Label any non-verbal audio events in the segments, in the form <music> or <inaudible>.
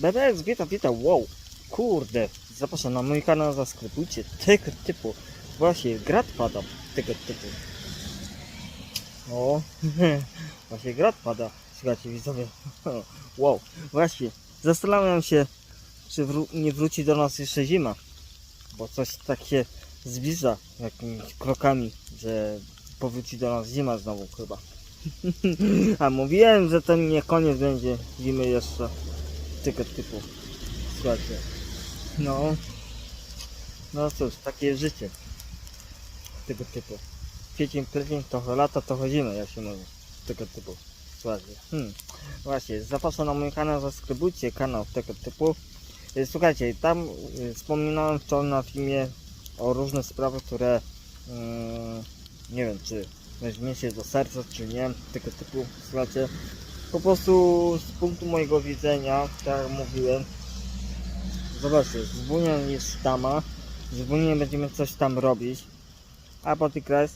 BBX, witam, witam, wow, kurde, zapraszam na mój kanał, zaskrybujcie tego typu, właśnie, grat pada tego typu. O, <laughs> właśnie grat pada, słuchajcie widzowie, <laughs> wow, właśnie, zastanawiam się, czy wró- nie wróci do nas jeszcze zima, bo coś tak się zbliża jakimiś krokami, że powróci do nas zima znowu chyba. <laughs> A mówiłem, że to nie koniec będzie zimy jeszcze tego typu. Słuchajcie. No. No cóż, takie życie. Tego typu. Kwiecień, kwiecień, trochę lata, trochę zimy, jak się mówi. Tego typu. Słuchajcie. Hmm. Właśnie, zapraszam na mój kanał, zaskrybujcie kanał tego typu. Y, Słuchajcie, tam y, wspominałem wczoraj na filmie o różnych sprawach, które mm, nie wiem, czy weźmiecie do serca, czy nie, tego typu, słuchajcie. Po prostu z punktu mojego widzenia, tak jak mówiłem, zobaczcie, z jest tama, z będziemy coś tam robić, a Potykres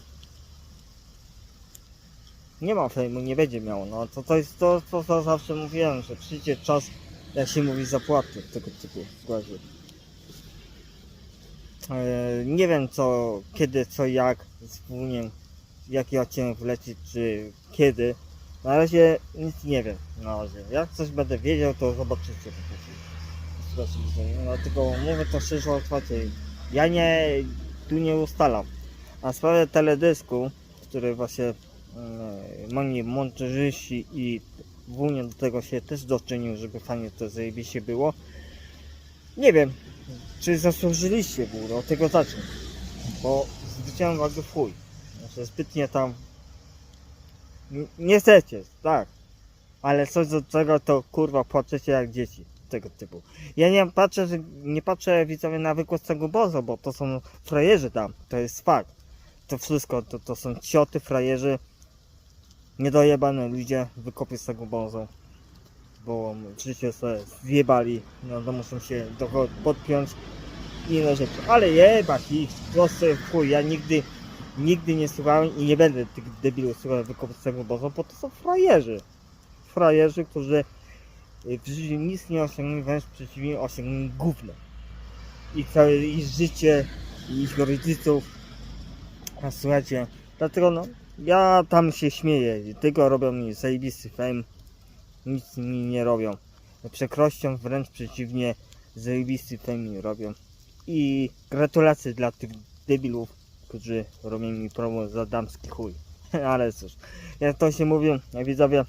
nie ma fejmu, nie będzie miał, no to to jest to, co, zawsze mówiłem, że przyjdzie czas, jak się mówi, zapłaty tego typu, słuchajcie. E, nie wiem co, kiedy, co, jak z Wuniem, jaki odcinek wleci, czy kiedy. Na razie nic nie wiem. Na razie. Jak coś będę wiedział, to zobaczycie po prostu. No, tylko mówię to szczerze otwarcie. Ja nie, tu nie ustalam. A w sprawie teledysku, który właśnie e, mani montażyści i Wunia do tego się też doczynił, żeby fajnie to zajebiście było. Nie wiem, czy zasłużyliście w ogóle, od tego zacznę. Bo zwróciłem uwagę w chuj. Znaczy zbytnie tam nie chcecie, tak. Ale coś do tego to kurwa płaczecie jak dzieci. Tego typu. Ja nie patrzę, że nie patrzę widzowie na wykład tego bozo, bo to są frajerzy tam. To jest fakt. To wszystko, to, to są cioty, frajerzy. Niedojebane ludzie wykopie z tego bozo. Bo w życiu sobie zjebali. No to muszą się do podpiąć i inne rzeczy. Ale jebać ich, w chuj. Ja nigdy nigdy nie słuchałem i nie będę tych debilów słuchał wykopcego bozo, bo to są frajerzy. Frajerzy, którzy w życiu nic nie osiągnęli, wręcz przeciwnie, osiągnęli gówno. I całe ich życie, i ich rodziców. A słuchajcie, dlatego no, ja tam się śmieję. Tego robią mi zajebisty fame. Nic mi nie robią. Przekrością wręcz przeciwnie, zajebisty fame mi robią. I gratulacje dla tych debilów, którzy robią mi promo za damski chuj. <laughs> Ale cóż, jak to się mówi, jak widzowie,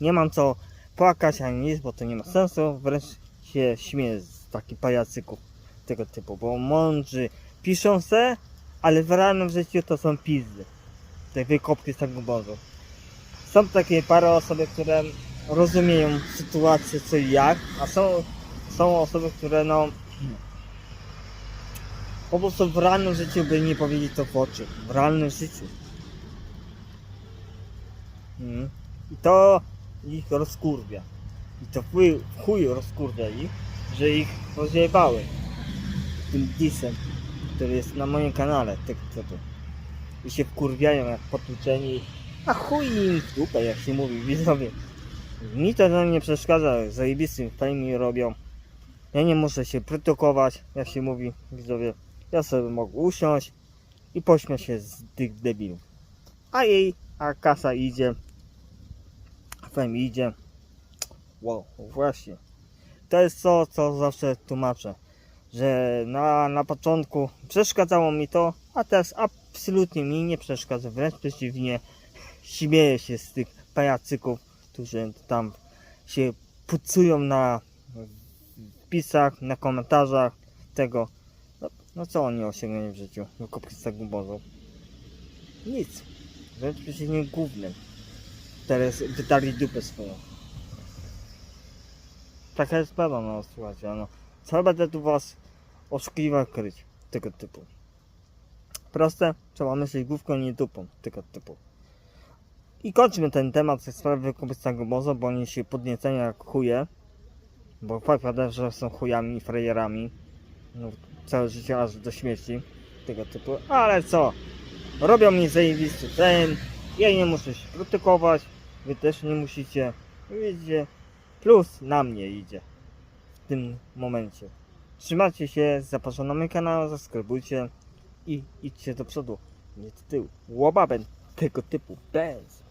nie mam co płakać ani nic, bo to nie ma sensu. Wręcz się śmieję z takich pajacyków tego typu, bo mądrzy piszą se, ale w realnym życiu to są pizdy. Te wykopki z tego bozu. Są takie parę osoby, które rozumieją sytuację co i jak, a są, są osoby, które no po prostu w realnym życiu by nie powiedzieć to w oczy. W realnym życiu. Mm. I to ich rozkurwia. I to chuj, chuj rozkurwia ich, że ich rozjebały tym disem, który jest na moim kanale, tak typu. I się wkurwiają jak potłuczeni. A chuj im dupę, jak się mówi, widzowie. Mi to nam nie przeszkadza, zajebistym fajnie robią. Ja nie muszę się protokować, jak się mówi, widzowie. Ja sobie mogę usiąść i pośmiać się z tych debilów. A jej, a kasa idzie. Fem idzie. Wow, właśnie. To jest to, co zawsze tłumaczę. Że na, na początku przeszkadzało mi to, a teraz absolutnie mi nie przeszkadza. Wręcz przeciwnie, śmieję się z tych pajacyków, którzy tam się pucują na wpisach, na komentarzach tego. No, no co oni osiągnęli w życiu? Wykopki z tego bozu. Nic. Wręcz przeciwnie głównym. Teraz wydali dupę swoją. Taka jest sprawa, no słuchajcie, no. Co będę tu was oszukiwał kryć? Tego typu. Proste, trzeba myśleć główką, nie dupą. Tego typu. I kończmy ten temat ze sprawy tego bozu, bo oni się podniecają jak chuje. Bo fakt że są chujami i frajerami. No, całe życie aż do śmierci tego typu, ale co? Robią mi zajebisty ten, ja nie muszę się krytykować, wy też nie musicie. Widzicie, Plus na mnie idzie w tym momencie. Trzymajcie się, zapraszam na mój kanał, zasubskrybujcie i idźcie do przodu, nie do tyłu. Łobabem tego typu. Bez.